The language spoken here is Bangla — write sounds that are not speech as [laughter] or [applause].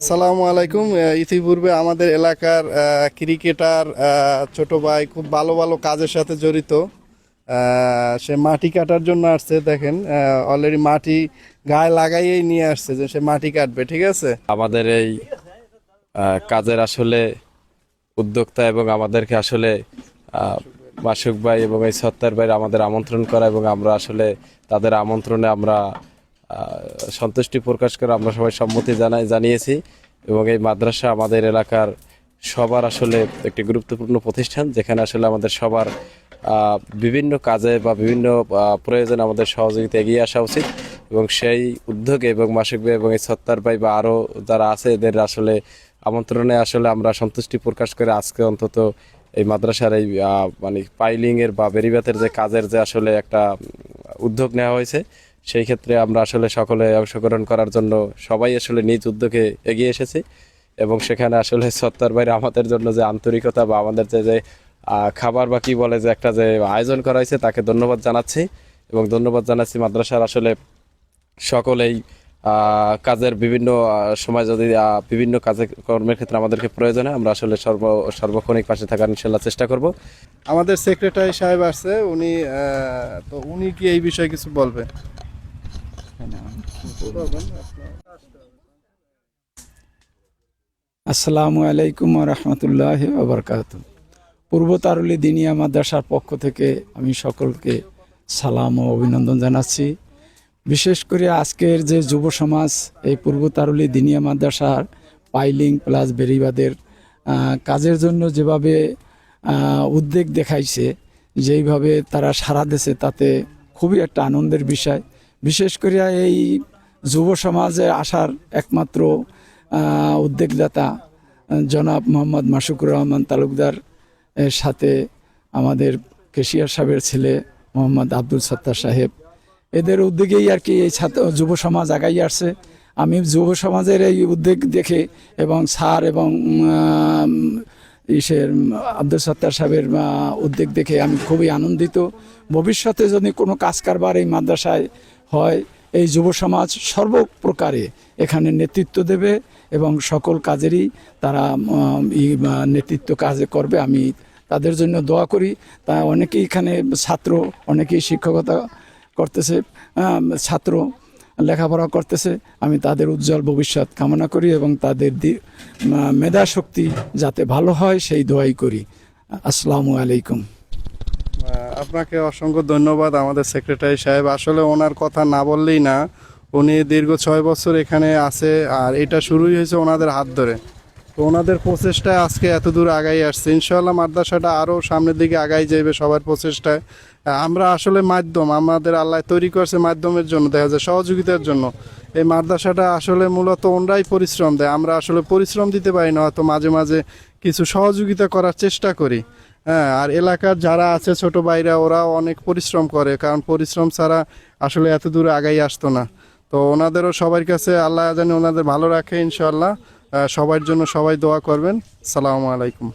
সালামু আলাইকুম। ইতিপূর্বে আমাদের এলাকার ক্রিকেটার ছোট ভাই খুব ভালো ভালো কাজের সাথে জড়িত। সে মাটি কাটার জন্য আসছে, দেখেন অলরেডি মাটি গায়ে লাগাইয়েই নিয়ে আসছে যে সে মাটি কাটবে, ঠিক আছে? আমাদের এই কাজের আসলে উদ্যোক্তা এবং আমাদেরকে আসলে মাসুক ভাই এবং এই সত্তার ভাই আমাদের আমন্ত্রণ করা এবং আমরা আসলে তাদের আমন্ত্রণে আমরা সন্তুষ্টি প্রকাশ করে আমরা সবাই সম্মতি জানাই, জানিয়েছি এবং এই মাদ্রাসা আমাদের এলাকার সবার আসলে একটি গুরুত্বপূর্ণ প্রতিষ্ঠান, যেখানে আসলে আমাদের সবার বিভিন্ন কাজে বা বিভিন্ন প্রয়োজনে আমাদের সহযোগিতা এগিয়ে আসা উচিত এবং সেই উদ্যোগে এবং মাসিক ভাই এবং এই সত্তার ভাই বা আরও যারা আছে এদের আসলে আমন্ত্রণে আসলে আমরা সন্তুষ্টি প্রকাশ করে আজকে অন্তত এই মাদ্রাসার এই মানে পাইলিংয়ের বা বেরিবাতের যে কাজের যে আসলে একটা উদ্যোগ নেওয়া হয়েছে। সেই ক্ষেত্রে আমরা আসলে সকলে অংশগ্রহণ করার জন্য সবাই আসলে নিজ উদ্যোগে এগিয়ে এসেছি এবং সেখানে আসলে [laughs] সত্তার বাইরে আমাদের জন্য যে আন্তরিকতা বা আমাদের যে যে খাবার বা কি বলে যে একটা যে আয়োজন করা হয়েছে তাকে ধন্যবাদ জানাচ্ছি এবং ধন্যবাদ জানাচ্ছি মাদ্রাসার আসলে সকলেই কাজের বিভিন্ন সময় যদি বিভিন্ন কাজে কর্মের ক্ষেত্রে আমাদেরকে প্রয়োজন হয় আমরা আসলে সর্ব, সর্বক্ষণিক পাশে থাকার ইনশাল্লাহ চেষ্টা করব। আমাদের সেক্রেটারি সাহেব আসছে, উনি তো উনি কি এই বিষয়ে কিছু বলবে আসসালামু আলাইকুম রহমতুল্লাহ আবরকাত পূর্ব তারুলি দিনিয়া মাদ্রাসার পক্ষ থেকে আমি সকলকে সালাম ও অভিনন্দন জানাচ্ছি। বিশেষ করে আজকের যে যুব সমাজ, এই পূর্ব তারুলি দিনিয়া মাদ্রাসার পাইলিং প্লাস বেরিবাদের কাজের জন্য যেভাবে উদ্বেগ দেখাইছে, যেইভাবে তারা সারা দেশে তাতে খুবই একটা আনন্দের বিষয়। বিশেষ করে এই যুব সমাজে আসার একমাত্র উদ্যোগদাতা জনাব মোহাম্মদ মাসুকুর রহমান তালুকদার, এর সাথে আমাদের কেশিয়ার সাহেবের ছেলে মোহাম্মদ আব্দুল সত্তার সাহেব। এদের উদ্যোগেই আর কি এই ছাত্র, যুব সমাজ আগাই আসছে। আমি যুব সমাজের এই উদ্যোগ দেখে এবং স্যার এবং ইসের আব্দুল সত্তার সাহেবের উদ্যোগ দেখে আমি খুবই আনন্দিত। ভবিষ্যতে যদি কোনো কাজ কারবার এই মাদ্রাসায় হয়, এই যুব সমাজ সর্বপ্রকারে এখানে নেতৃত্ব দেবে এবং সকল কাজেরই তারা নেতৃত্ব কাজে করবে। আমি তাদের জন্য দোয়া করি। তা অনেকেই এখানে ছাত্র, অনেকেই শিক্ষকতা করতেছে ছাত্র লেখাপড়া করতেছে। আমি তাদের উজ্জ্বল ভবিষ্যৎ কামনা করি এবং তাদের মেধা শক্তি যাতে ভালো হয় সেই দোয়াই করি। আসসালামু আলাইকুম। আপনাকে অসংখ্য ধন্যবাদ আমাদের সেক্রেটারি সাহেব। আসলে ওনার কথা না বললেই না, উনি দীর্ঘ ছয় বছর এখানে আছে আর এটা শুরুই হয়েছে ওনাদের হাত ধরে। তো ওনাদের প্রচেষ্টায় আজকে এত দূর আগাই আসছে। ইনশাল্লাহ মাদ্রাসাটা আরও সামনের দিকে আগাই যাবে সবার প্রচেষ্টায়। আমরা আসলে মাধ্যম, আমাদের আল্লাহ তৈরি করছে মাধ্যমের জন্য, দেখা যায় সহযোগিতার জন্য। এই মাদ্রাসাটা আসলে মূলত ওনরাই পরিশ্রম দেয়। আমরা আসলে পরিশ্রম দিতে পারি না, হয়তো মাঝে মাঝে কিছু সহযোগিতা করার চেষ্টা করি। হ্যাঁ আর এলাকার যারা আছে ছোট ভাইরা, ওরা অনেক পরিশ্রম করে, কারণ পরিশ্রম ছাড়া আসলে এত দূরে আগাই আসতো না। তো ওনাদেরও সবার কাছে আল্লাহ জানি ওনাদের ভালো রাখে ইনশাল্লাহ সবার জন্য সবাই দোয়া করবেন। সালামু আলাইকুম।